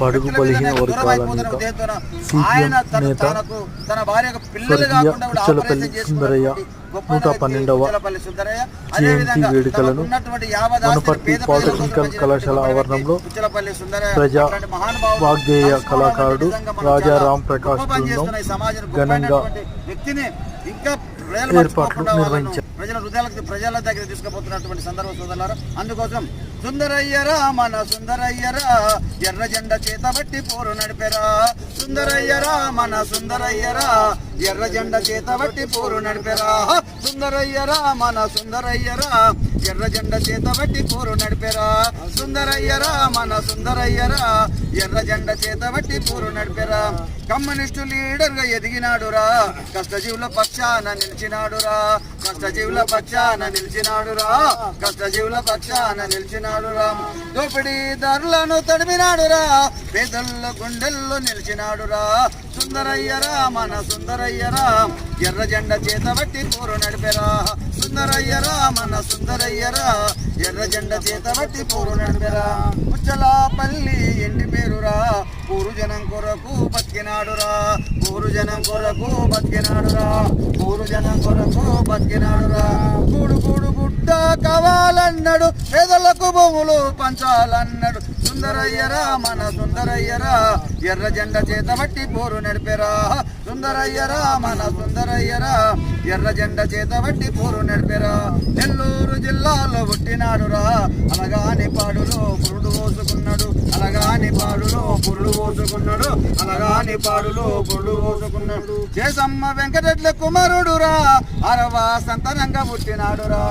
బడుగు బలహీన వర్గాల ఆయన సిపిఎం తన- నేత స్వర్గీయ పుచ్చలపల్లి సుందరయ్య నూట పన్నెండవ. జయంతి వేడుకలను వనపర్తి పాలిటెక్నికల్ కళాశాల ఆవరణంలో ప్రజా సంస్మరణ కళాకారుడు నిజంగా మనం రాజా చాలా రామ్ ప్రకాష్ బృందం ఘనంగా ఇంకా ప్రజలు హృదయాలకు ప్రజల దగ్గర తీసుకుపోతున్నటువంటి సందర్భ సోదరులారా. అందుకోసం సుందరయ్యరా మన సుందరయ్యరా ఎర్ర జెండ చేత బట్టి పోరు నడిపెరా. సుందరయ్యరా మన సుందరయ్యరా ఎర్ర జెండ చేత బట్టి పోరు నడిపెరా. సుందరయ్యరా మన సుందరయ్యరా ఎర్ర జెండ చేత బట్టి పోరు నడిపెరా. సుందరయ్యరా మన సుందరయ్యరా ఎర్ర జెండ చేత బట్టి పోరు నడిపెరా. కమ్యూనిస్టు లీడర్గా ఎదిగినాడురా కష్టజీవుల పక్షాన నిలిచినాడురా కష్టజీవుల పక్షాన నిలిచినాడురా కష్టజీవుల పక్షాన నిలిచినాడురా దోపిడీదారులను తడిమినాడురా పేదల్లో గుండెల్లో నిలిచినాడురా సుందరయ్యరా మన సుందరయ్య సుందరయ్యరా ఎర్ర జెండ చేత బట్టి పోరు నడిపెరా. సుందరయ్యరా మన సుందరయ్యరా ఎర్ర జెండ చేత బట్టి పోరు నడిపెరా. ముచ్చలాపల్లి ఎండి పేరురా పూరు జనం కొరకు బతికినాడురా. పూరు జనం కొరకు బతికినాడురా. పూరు జనం కొరకు బతికినాడురా. కూడు కూడు గుడ్డ కావాలన్నాడు పేదలకు భూములు పంచాలన్నాడు. సుందరయ్యరా మన సుందరయ్యరా ఎర్ర జెండ చేత బట్టి పోరు నడిపెరా. సుందరయ్యరా మన సుందరయ్యరా ఎర్ర జెండ చేత బట్టి పోరు నడిపెరా. నెల్లూరు జిల్లాలో పుట్టినాడురా అలగాని పాడులో పురుడు పోసుకున్నాడు అలగాని పాడులో పురుడు పోసుకున్నాడు అలగాని పాడులో పురుడు పోసుకున్నాడు. చేసమ్మ వెంకటెట్ల కుమారుడురా అరవా సంతనంగా పుట్టినాడురా.